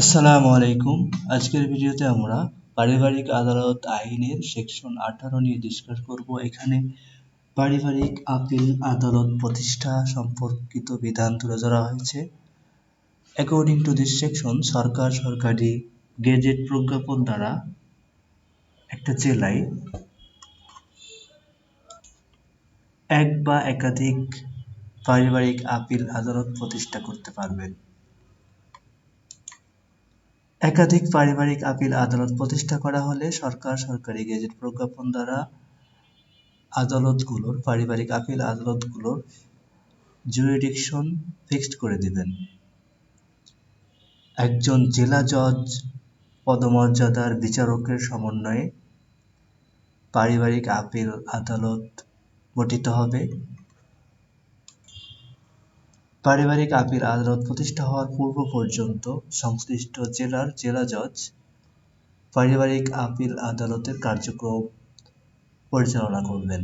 আসসালামু আলাইকুম। আজকের ভিডিওতে আমরা পারিবারিক আদালত আইনের সেকশন আঠারো নিয়ে ডিসকাস করব। এখানে পারিবারিক আপিল আদালত প্রতিষ্ঠা সম্পর্কিত বিধান তুলে ধরা হয়েছে। অ্যাকর্ডিং টু দিস সেকশন সরকার সরকারি গেজেট প্রজ্ঞাপন দ্বারা একটা জেলায় এক বা একাধিক পারিবারিক আপিল আদালত প্রতিষ্ঠা করতে পারবেন। একাধিক পারিবারিক আপিল আদালত প্রতিষ্ঠা করা হলে সরকার সরকারি গেজেট প্রজ্ঞাপন দ্বারা আদালতগুলোর, পারিবারিক আপিল আদালতগুলোর জুরিডিকশন ফিক্সড করে দিবেন। একজন জেলা জজ পদমর্যাদার বিচারকের সমন্বয়ে পারিবারিক আপিল আদালত গঠিত হবে। পারিবারিক আপিল আদালত প্রতিষ্ঠা হওয়ার পূর্ব পর্যন্ত সংশ্লিষ্ট জেলার জেলা জজ পারিবারিক আপিল আদালতের কার্যক্রম পরিচালনা করবেন।